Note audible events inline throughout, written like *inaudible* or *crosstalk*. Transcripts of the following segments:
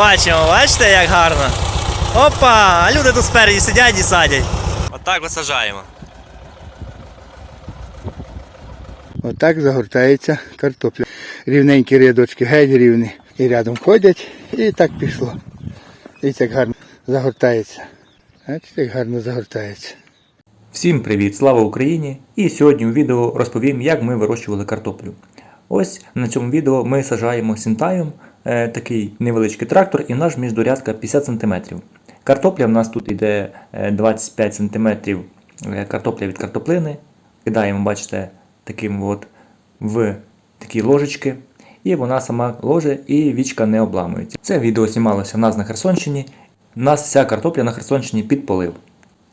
бачимо, бачите, як гарно. Опа! А люди тут спереді сидять і садять. Отак висаджаємо. Отак загортається картопля. Рівненькі рядочки, геть рівні. І рядом ходять, і так пішло. Дивіться, як гарно загортається. Бачите, як гарно загортається. Всім привіт, слава Україні! І сьогодні у відео розповім, як ми вирощували картоплю. Ось на цьому відео ми сажаємо сінтаєм такий невеличкий трактор і наш міждорядка 50 см. Картопля в нас тут йде е, 25 см е, картопля від картоплини. Кидаємо, бачите, таким от в такі ложечки. І вона сама ложе і вічка не обламується. Це відео знімалося в нас на Херсонщині. У нас вся картопля на Херсонщині під полив.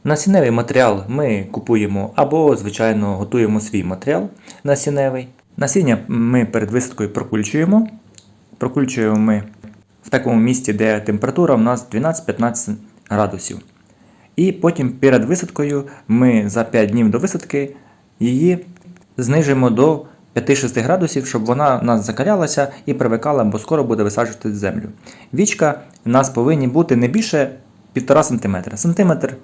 Насінневий матеріал ми купуємо або, звичайно, готуємо свій матеріал насінневий. Насіння ми перед висадкою прокульчуємо. Прокульчуємо ми в такому місці, де температура у нас 12-15 градусів. І потім перед висадкою ми за 5 днів до висадки її знижуємо до 5-6 градусів, щоб вона в нас закалялася і привикала, бо скоро буде висаджувати землю. Вічка в нас повинні бути не більше 1,5 см. Сантиметр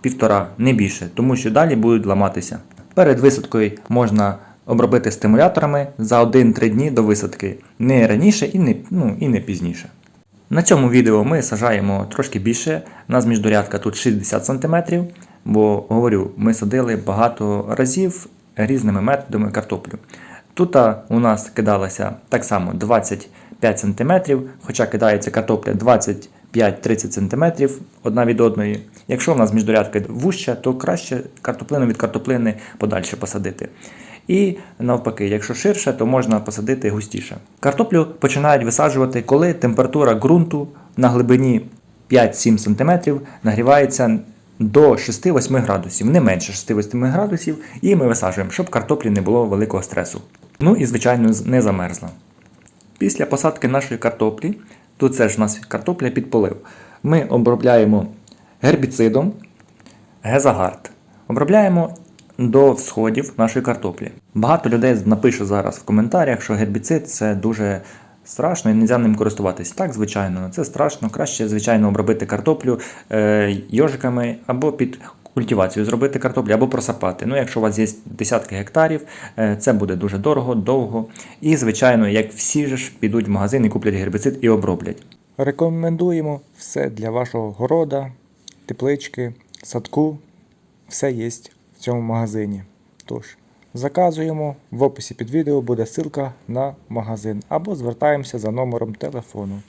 півтора, не більше, тому що далі будуть ламатися. Перед висадкою можна обробити стимуляторами за 1-3 дні до висадки, не раніше і не, ну, і не пізніше. На цьому відео ми сажаємо трошки більше. У нас міждорядка тут 60 см, бо говорю, ми садили багато разів різними методами картоплю. Тут у нас кидалося так само 25 см, хоча кидається картопля 25-30 см одна від одної. Якщо у нас міждорядка вуща, то краще картоплину від картоплини подальше посадити. І навпаки, якщо ширше, то можна посадити густіше. Картоплю починають висаджувати, коли температура ґрунту на глибині 5-7 см нагрівається до 6-8 градусів, не менше 6-8 градусів, і ми висаджуємо, щоб картоплі не було великого стресу. Ну і, звичайно, не замерзла. Після посадки нашої картоплі, тут це ж у нас картопля під полив, ми обробляємо гербіцидом Гезагард. Обробляємо до всходів нашої картоплі. Багато людей напише зараз в коментарях, що гербіцид це дуже страшно і не можна ним користуватись. Так, звичайно, це страшно. Краще, звичайно, обробити картоплю е, йожиками або під культивацію зробити картоплю, або просапати. Ну, якщо у вас є десятки гектарів, е, це буде дуже дорого, довго. І, звичайно, як всі ж підуть в магазин і куплять гербіцид і оброблять. Рекомендуємо все для вашого города, теплички, садку. Все є в цьому магазині. Тож, заказуємо. В описі під відео буде ссылка на магазин або звертаємося за номером телефону.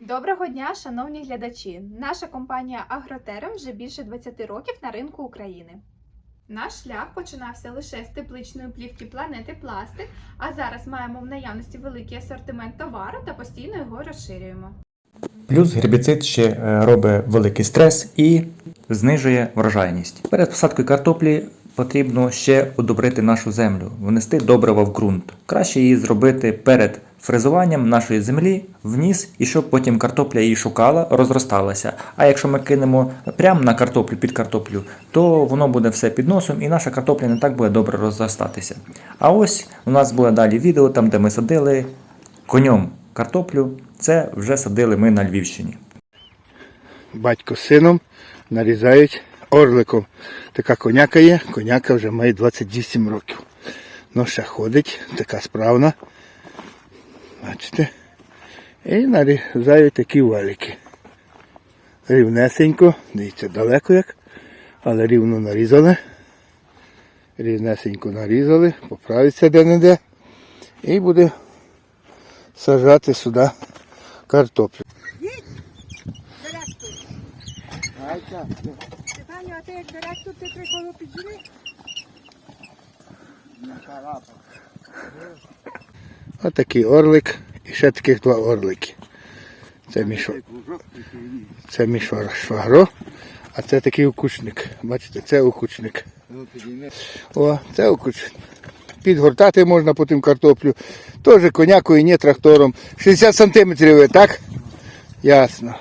Доброго дня, шановні глядачі! Наша компанія Агротерем вже більше 20 років на ринку України. Наш шлях починався лише з тепличної плівки планети Пластик, а зараз маємо в наявності великий асортимент товару та постійно його розширюємо. Плюс гербіцид ще е, робить великий стрес і знижує врожайність. Перед посадкою картоплі потрібно ще удобрити нашу землю, внести добрива в ґрунт. Краще її зробити перед фрезуванням нашої землі вниз, і щоб потім картопля її шукала, розросталася. А якщо ми кинемо прямо на картоплю під картоплю, то воно буде все під носом і наша картопля не так буде добре розростатися. А ось у нас буде далі відео, там де ми садили конем картоплю. Це вже садили ми на Львівщині. Батько з сином нарізають орликом. Така коняка є, коняка вже має 28 років. Ну, ще ходить, така справна. Бачите? І нарізають такі валики. Рівнесенько, дивіться, далеко як, але рівно нарізали. Рівнесенько нарізали, поправиться де-не-де. І буде сажати сюди картоплю. Степаню, а ти як директор, ти триколо підживи? Отакий орлик і ще таких два орлики. Це мішо. Це мішо швагро, а це такий окучник. Бачите, це окучник. О, це окучник. Підгортати можна потім картоплю. Теж конякою, не трактором. 60 сантиметрів, так? Ясно.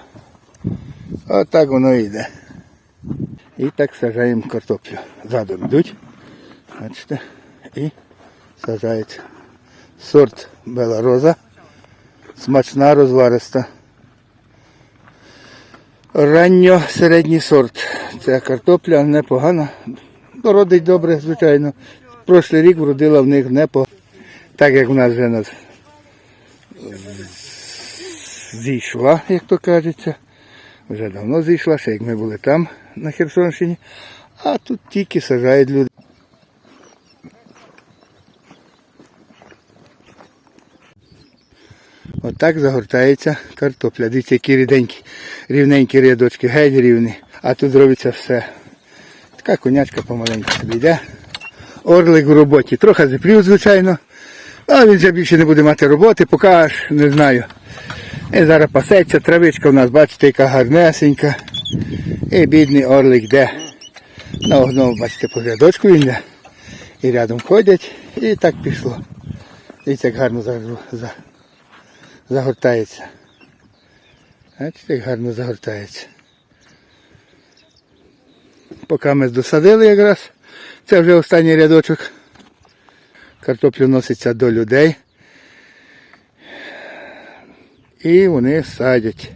Отак воно йде. І так сажаємо картоплю. Задом йдуть. Бачите? І сажають. Сорт Бела Роза. Смачна розвариста. ранньо середній сорт. Ця картопля непогана. Родить добре, звичайно. Прошлий рік вродила в них непогано. Так як в нас вже нас зійшла, як то кажеться. Вже давно зійшла, ще як ми були там, на Херсонщині. А тут тільки сажають люди. Отак загортається картопля. Дивіться, які ріденькі, рівненькі рядочки, геть рівні. А тут робиться все. Така конячка помаленьку собі йде. Орлик в роботі. Трохи зіплів, звичайно. А він вже більше не буде мати роботи, поки аж не знаю. І зараз пасеться, травичка у нас, бачите, яка гарнесенька. І бідний орлик йде. На огно, бачите, по рядочку він йде. І рядом ходять. І так пішло. Дивіться, як гарно загортається. Бачите, як гарно загортається. Поки ми досадили якраз. Це вже останній рядочок. Картоплю носиться до людей. І вони садять.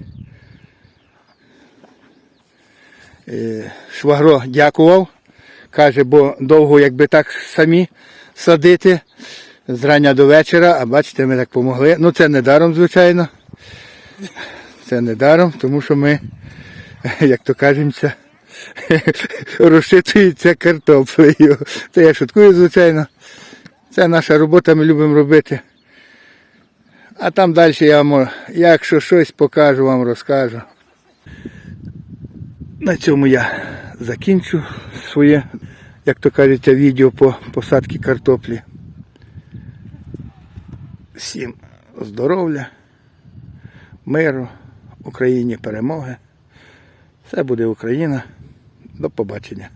Швагро дякував. Каже, бо довго якби так самі садити зрання до вечора, а бачите, ми так помогли. Ну це не даром, звичайно. Це не даром, тому що ми, *laughs* як то кажемося, *laughs* розчитується картоплею. Це я шуткую, звичайно. Це наша робота, ми любимо робити. А там далі я вам, якщо щось покажу, вам розкажу. На цьому я закінчу своє, як то кажеться, відео по посадці картоплі. Всім здоров'я, миру, Україні перемоги. Все буде Україна. До побачення.